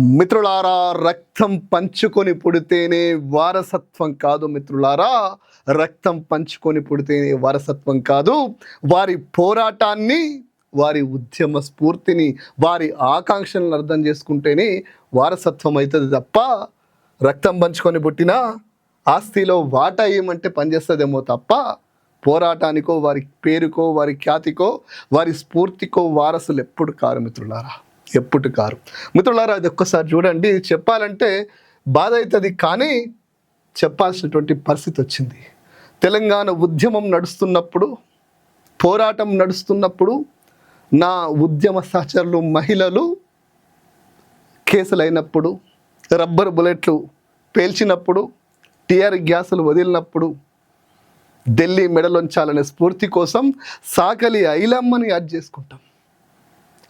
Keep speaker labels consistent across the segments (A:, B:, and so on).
A: మిత్రులారా రక్తం పంచుకొని పుడితేనే వారసత్వం కాదు మిత్రులారా. రక్తం పంచుకొని పుడితేనే వారసత్వం కాదు. వారి పోరాటాన్ని వారి ఉద్యమ స్ఫూర్తిని వారి ఆకాంక్షలను అర్థం చేసుకుంటేనే వారసత్వం అవుతుంది తప్ప రక్తం పంచుకొని పుట్టినా ఆస్తిలో వాటా ఏమంటే పనిచేస్తుందేమో తప్ప పోరాటానికో వారి పేరుకో వారి ఖ్యాతికో వారి స్ఫూర్తికో వారసులు ఎప్పుడు కారు మిత్రులారా. ఎప్పుడు కారు. మిత్రులారా అది ఒక్కసారి చూడండి. చెప్పాలంటే బాధ అవుతుంది కానీ చెప్పాల్సినటువంటి పరిస్థితి వచ్చింది. తెలంగాణ ఉద్యమం నడుస్తున్నప్పుడు పోరాటం నడుస్తున్నప్పుడు నా ఉద్యమ సహచరులు మహిళలు కేసులైనప్పుడు రబ్బర్ బుల్లెట్లు పేల్చినప్పుడు టీఆర్ గ్యాసులు వదిలినప్పుడు ఢిల్లీ మెడలొంచాలనే స్ఫూర్తి కోసం సాకలి ఐలమ్మని యాద్ చేసుకుంటాం.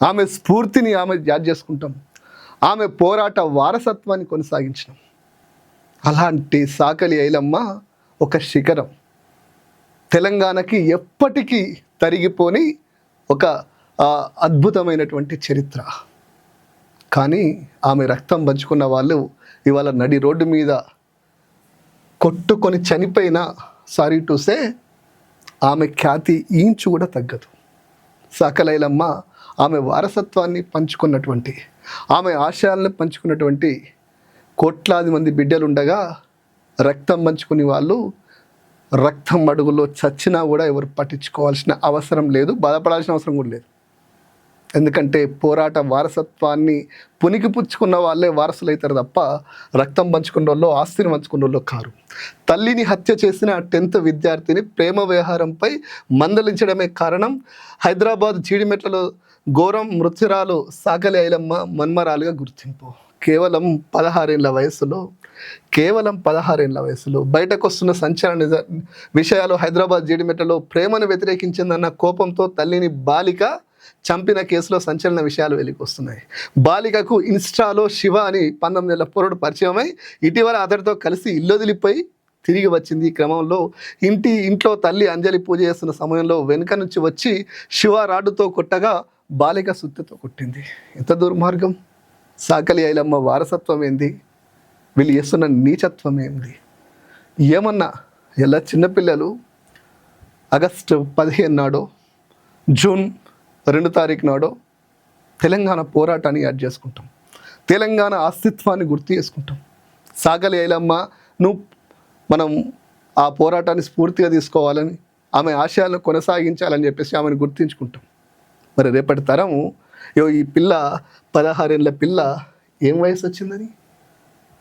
A: ఆమె స్ఫూర్తిని ఆమె యాద్ చేసుకుంటాం. ఆమె పోరాట వారసత్వాన్ని కొనసాగించడం అలాంటి సాకలి ఐలమ్మ ఒక శిఖరం. తెలంగాణకి ఎప్పటికీ తరిగిపోని ఒక అద్భుతమైనటువంటి చరిత్ర. కానీ ఆమె రక్తం పంచుకున్న వాళ్ళు ఇవాళ నడి రోడ్డు మీద కొట్టుకొని చనిపోయిన సారీ టు సే ఆమె ఖ్యాతి ఈంచు కూడా తగ్గదు. సకలైలమ్మ ఆమె వారసత్వాన్ని పంచుకున్నటువంటి ఆమె ఆశయాలను పంచుకున్నటువంటి కోట్లాది మంది బిడ్డలు ఉండగా రక్తం పంచుకునే వాళ్ళు రక్తం అడుగులో చచ్చినా కూడా ఎవరు పట్టించుకోవాల్సిన అవసరం లేదు బాధపడాల్సిన అవసరం కూడా లేదు. ఎందుకంటే పోరాట వారసత్వాన్ని పునికి పుచ్చుకున్న వాళ్ళే వారసులు అవుతారు తప్ప రక్తం పంచుకున్న వాళ్ళు ఆస్తిని పంచుకున్న వాళ్ళు కారు. తల్లిని హత్య చేసిన టెన్త్ విద్యార్థిని ప్రేమ వ్యవహారంపై మందలించడమే కారణం. హైదరాబాద్ జీడిమెట్లలో ఘోరం మృత్యురాలు సాగలి ఐలమ్మ మన్మరాలుగా గుర్తింపు. కేవలం పదహారేళ్ళ వయసులో కేవలం పదహారేళ్ళ వయసులో బయటకు వస్తున్న సంచలన నిజ- విషయాలు హైదరాబాద్ జీడిమెట్లలో ప్రేమను వ్యతిరేకించిందన్న కోపంతో తల్లిని బాలిక చంపిన కేసులో సంచలన విషయాలు వెలికి వస్తున్నాయి బాలికకు ఇన్స్టాలో శివ అని పంతొమ్మిది నెలల పొరడు పరిచయమై ఇటీవల అతడితో కలిసి ఇల్లొదిలిపోయి తిరిగి వచ్చింది. ఈ క్రమంలో ఇంటి ఇంట్లో తల్లి అంజలి పూజ చేస్తున్న సమయంలో వెనుక నుంచి వచ్చి శివ రాడ్డుతో కొట్టగా బాలిక సుత్తితో కొట్టింది. ఎంత దుర్మార్గం! సాకలి ఐలమ్మ వారసత్వం ఏంది? వీళ్ళు చేస్తున్న నీచత్వం ఏంది? ఏమన్నా? ఎలా? చిన్నపిల్లలు ఆగస్టు పదిహేను నాడో జూన్ రెండు తారీఖు నాడు తెలంగాణ పోరాటాన్ని యాడ్ చేసుకుంటాం. తెలంగాణ అస్తిత్వాన్ని గుర్తు చేసుకుంటాం. సాగలి ఐలమ్మ నువ్వు మనం ఆ పోరాటాన్ని స్ఫూర్తిగా తీసుకోవాలని ఆమె ఆశయాలను కొనసాగించాలని చెప్పేసి ఆమెను గుర్తించుకుంటాం. మరి రేపటి తరము యో ఈ పిల్ల పదహారేళ్ళ పిల్ల ఏం వయసు వచ్చిందని?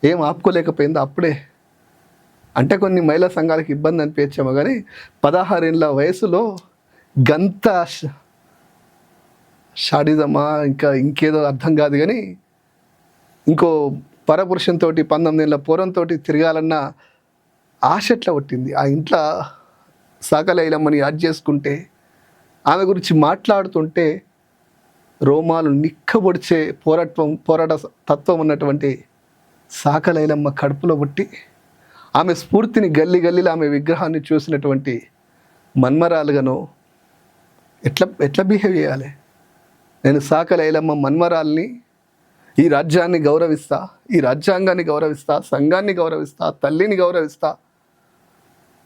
A: ఏం ఆపుకోలేకపోయిందో? అప్పుడే. అంటే కొన్ని మహిళా సంఘాలకు ఇబ్బంది అనిపించామో కానీ పదహారేళ్ళ వయసులో గంత షాడిజమా ఇంకా ఇంకేదో అర్థం కాదు కానీ ఇంకో పరపురుషంతో పంతొమ్మిది ఏళ్ళ పూర్వంతో తిరగాలన్న ఆశ ఎట్లా పట్టింది? ఆ ఇంట్లో సాకలైలమ్మని యాడ్ చేసుకుంటే ఆమె గురించి మాట్లాడుతుంటే రోమాలు నిక్కబొడిచే పోరాటం పోరాట తత్వం ఉన్నటువంటి సాకలైలమ్మ కడుపులో పుట్టి ఆమె స్ఫూర్తిని గల్లి గల్లీలో ఆమె విగ్రహాన్ని చూసినటువంటి మన్మరాలుగాను ఎట్లా ఎట్లా బిహేవ్ చేయాలి? నేను సాకలైలమ్మ మన్మరాల్ని ఈ రాజ్యాన్ని గౌరవిస్తా ఈ రాజ్యాంగాన్ని గౌరవిస్తా సంఘాన్ని గౌరవిస్తా తల్లిని గౌరవిస్తా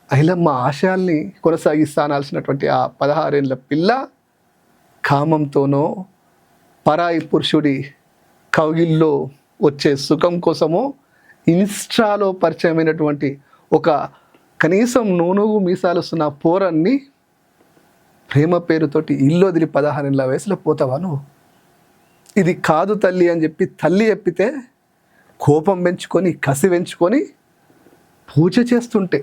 A: ఐలమ్మ ఆశయాల్ని కొనసాగిస్తా అనాల్సినటువంటి ఆ పదహారేళ్ళ పిల్ల కామంతోనో పరాయి పురుషుడి కౌగిల్లో వచ్చే సుఖం కోసమో ఇన్స్టాలో పరిచయమైనటువంటి ఒక కనీసం నూనుగు మీసాలుస్తున్న పోరన్ని ప్రేమ పేరుతోటి ఇల్లు వదిలి పదహారేళ్ళ వయసులో పోతావా నువ్వు? ఇది కాదు తల్లి అని చెప్పి తల్లి చెప్పితే కోపం పెంచుకొని కసి పెంచుకొని పూజ చేస్తుంటే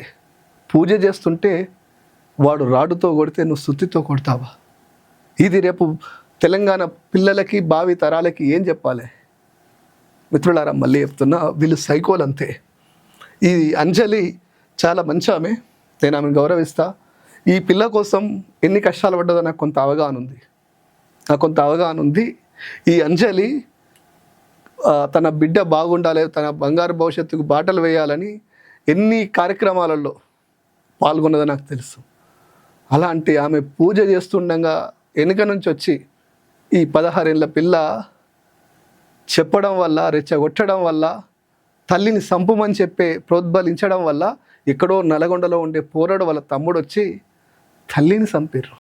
A: పూజ చేస్తుంటే వాడు రాడుతో కొడితే నువ్వు శుద్ధితో కొడతావా? ఇది రేపు తెలంగాణ పిల్లలకి భావి తరాలకి ఏం చెప్పాలి? మిత్రులారా మళ్ళీ చెప్తున్నా వీళ్ళు సైకోలు అంతే ఈ అంజలి చాలా మంచి ఆమె. నేను ఆమెను గౌరవిస్తాను ఈ పిల్ల కోసం ఎన్ని కష్టాలు పడ్డదో నాకు కొంత అవగాహన ఉంది. నాకు కొంత అవగాహన ఉంది. ఈ అంజలి తన బిడ్డ బాగుండాలి తన బంగారు భవిష్యత్తుకు బాటలు వేయాలని ఎన్ని కార్యక్రమాలలో పాల్గొన్నదో నాకు తెలుసు. అలాంటి ఆమె పూజ చేస్తుండగా వెనుక నుంచి వచ్చి ఈ పదహారేళ్ళ పిల్ల చెప్పడం వల్ల రెచ్చగొట్టడం వల్ల తల్లిని సంపమని చెప్పే ప్రోద్బలించడం వల్ల ఎక్కడో నల్గొండలో ఉండే పోరాడు వాళ్ళ తమ్ముడు వచ్చి తల్లిని చంపారు